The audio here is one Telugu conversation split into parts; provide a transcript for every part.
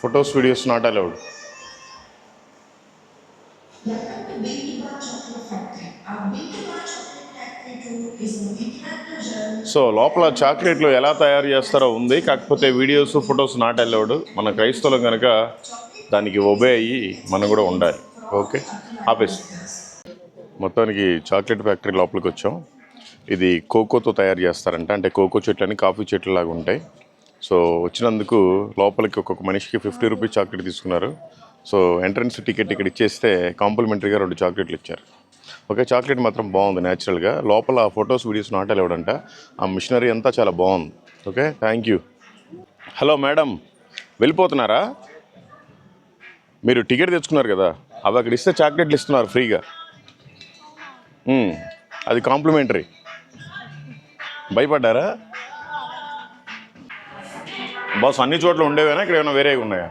Photos videos not allowed so లోపల చాక్లెట్లు ఎలా తయారు చేస్తారో ఉంది. కాకపోతే వీడియోస్ ఫొటోస్ నాట్ అలౌడ్ మన క్రైస్తవులు కనుక దానికి ఒబే అయ్యి మనం కూడా ఉండాలి. ఓకే ఆఫీస్ మొత్తానికి చాక్లెట్ ఫ్యాక్టరీ లోపలికి వచ్చాం ఇది కోకోతో తయారు చేస్తారంట. అంటే కోకో చెట్లని కాఫీ చెట్లు లాగా ఉంటాయి. సో వచ్చినందుకు లోపలికి ఒక్కొక్క మనిషికి ఫిఫ్టీ రూపీస్ చాక్లెట్ తీసుకున్నారు. సో ఎంట్రన్స్ టికెట్ ఇక్కడ ఇచ్చేస్తే కాంప్లిమెంటరీగా రెండు చాక్లెట్లు ఇచ్చారు. ఓకే చాక్లెట్ మాత్రం బాగుంది న్యాచురల్గా లోపల ఫొటోస్ వీడియోస్ నాట్ అలౌడ్ ఆ మిషనరీ అంతా చాలా బాగుంది. Okay? Thank you. Hello madam వెళ్ళిపోతున్నారా? మీరు టికెట్ తెచ్చుకున్నారు కదా. అవి అక్కడ ఇస్తే చాక్లెట్లు ఇస్తున్నారు ఫ్రీగా. అది కాంప్లిమెంటరీ. భయపడ్డారా? బాస్ అన్ని చోట్ల ఉండేవేనా? ఇక్కడ ఏమైనా వేరేవి ఉన్నాయా?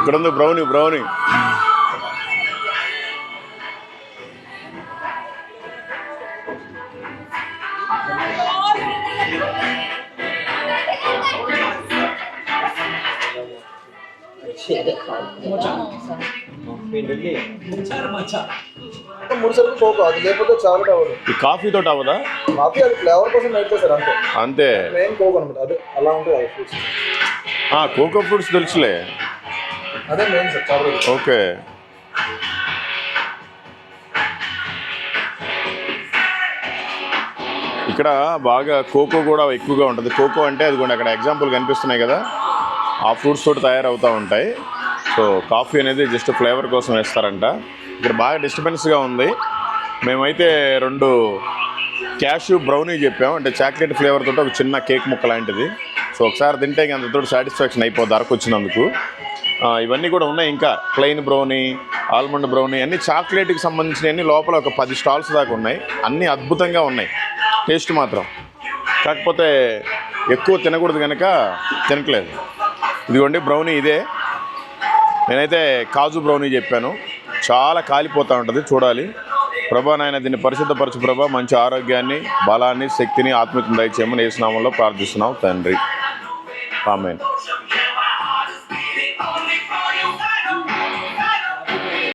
ఇక్కడ ఉంది బ్రౌనీ బ్రౌనీ. మూడు సార్లు కోకో అది లేకపోతే అవ్వదు ఈ కాఫీ తోటి అవ్వదా? కాఫీ అది ఫ్లేవర్ కోసం సార్ అంతే. అంతే. మెయిన్ కోక్ అనమాట అదే అలా ఉంటుంది ఫ్రూట్స్ కోకో ఫ్రూట్స్ తెలుసులే. అదే మెయిన్ సార్ చాక్లెట్ ఓకే. ఇక్కడ బాగా కోకో కూడా ఎక్కువగా ఉంటుంది. కోకో అంటే అది కూడా అక్కడ ఎగ్జాంపుల్ కనిపిస్తున్నాయి కదా. ఆ ఫ్రూట్స్ తోటి తయారవుతూ ఉంటాయి. సో కాఫీ అనేది జస్ట్ ఫ్లేవర్ కోసం వేస్తారంట. ఇక్కడ బాగా డిస్టర్బెన్స్గా ఉంది. మేమైతే రెండు క్యాషు బ్రౌనీ చెప్పాం. అంటే చాక్లెట్ ఫ్లేవర్ తోటి ఒక చిన్న కేక్ ముక్క లాంటిది. సో ఒకసారి తింటే ఇంక అంతతో సాటిస్ఫాక్షన్ అయిపోద్ది అరకు వచ్చినందుకు. ఇవన్నీ కూడా ఉన్నాయి ఇంకా. ప్లెయిన్ బ్రౌనీ ఆల్మండ్ బ్రౌనీ అన్ని చాక్లెట్కి సంబంధించినవన్నీ లోపల ఒక పది స్టాల్స్ దాకా ఉన్నాయి. అన్నీ అద్భుతంగా ఉన్నాయి. టేస్ట్ మాత్రం. కాకపోతే ఎక్కువ తినకూడదు కనుక తినట్లేదు. ఇదిగోండి బ్రౌనీ ఇదే. నేనైతే కాజు బ్రౌనీ చెప్పాను. చాలా కాలిపోతూ ఉంటుంది చూడాలి. ప్రభా నాయన దీన్ని పరిశుద్ధపరచు ప్రభా. మంచి ఆరోగ్యాన్ని బలాన్ని శక్తిని ఆత్మీయతను దయచేయమని ఏసునామంలో ప్రార్థిస్తున్నాం తండ్రి. ఆమెన్.